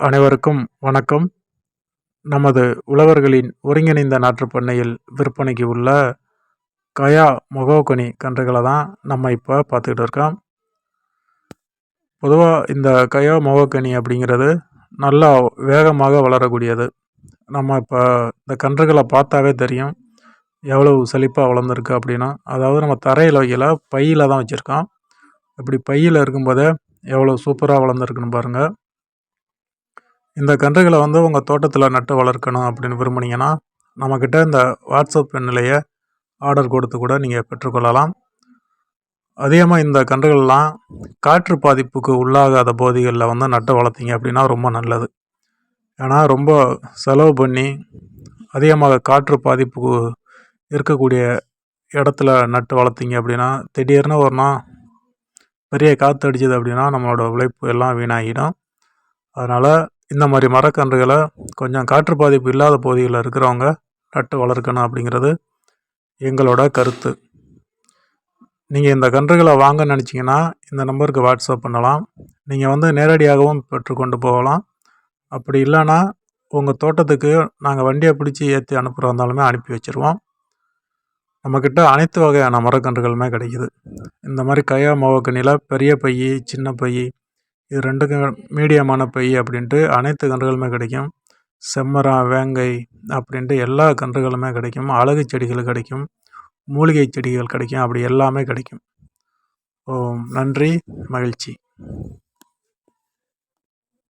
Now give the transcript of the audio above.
அனைவருக்கும் வணக்கம். நமது உழவர்களின் ஒருங்கிணைந்த நாற்றுப்பண்ணையில் விற்பனைக்கு உள்ள கயா முகோகனி கன்றுகளை தான் நம்ம இப்போ பார்த்துக்கிட்டு இருக்கோம். பொதுவாக இந்த கயா முகோகனி அப்படிங்கிறது நல்லா வேகமாக வளரக்கூடியது. நம்ம இப்போ இந்த கன்றுகளை பார்த்தாவே தெரியும் எவ்வளவு செழிப்பாக வளர்ந்துருக்கு அப்படின்னா. அதாவது நம்ம தரையில் வைக்கல பையில் தான் வச்சுருக்கோம். இப்படி பையில் இருக்கும்போதே எவ்வளோ சூப்பராக வளர்ந்துருக்குன்னு பாருங்கள் இந்த கன்றுகளை வந்து உங்கள் தோட்டத்தில் நட்டு வளர்க்கணும் அப்படின்னு விரும்புனீங்கன்னா நம்மக்கிட்ட இந்த வாட்ஸ்அப் எண்ணிலேயே ஆர்டர் கொடுத்து கூட நீங்கள் பெற்றுக்கொள்ளலாம். அதிகமாக இந்த கன்றுகள்லாம் காற்று பாதிப்புக்கு உள்ளாகாத பகுதிகளில் வந்து நட்டு வளர்த்தீங்க அப்படின்னா ரொம்ப நல்லது. ஏன்னா ரொம்ப செலவு பண்ணி அதிகமாக காற்று பாதிப்புக்கு இருக்கக்கூடிய இடத்துல நட்டு வளர்த்தீங்க அப்படின்னா திடீர்னு ஒரு நாள் பெரிய காற்று அடிச்சது அப்படின்னா நம்மளோட உழைப்பு எல்லாம் வீணாகிடும். அதனால் இந்த மாதிரி மரக்கன்றுகளை கொஞ்சம் காற்று பாதிப்பு இல்லாத பகுதிகளில் இருக்கிறவங்க நட்டு வளர்க்கணும் அப்படிங்கிறது எங்களோட கருத்து. நீங்கள் இந்த கன்றுகளை வாங்க நினச்சிங்கன்னா இந்த நம்பருக்கு வாட்ஸ்அப் பண்ணலாம். நீங்கள் வந்து நேரடியாகவும் பெற்றுக்கொண்டு போகலாம். அப்படி இல்லைன்னா உங்கள் தோட்டத்துக்கு நாங்கள் வண்டியை பிடிச்சி ஏற்றி அனுப்புகிறா இருந்தாலுமே அனுப்பி வச்சுருவோம். நம்மக்கிட்ட அனைத்து வகையான மரக்கன்றுகளுமே கிடைக்கிது. இந்த மாதிரி கையா மோவக்கனியில் பெரிய பை சின்ன பை இது ரெண்டுக்கும் மீடியமான பை அப்படின்ட்டு அனைத்து கன்றுகளுமே கிடைக்கும். செம்மரம் வேங்கை அப்படின்ட்டு எல்லா கன்றுகளுமே கிடைக்கும். அழகு செடிகள் கிடைக்கும். மூலிகை செடிகள் கிடைக்கும். அப்படி எல்லாமே கிடைக்கும். ஓ நன்றி. மகிழ்ச்சி.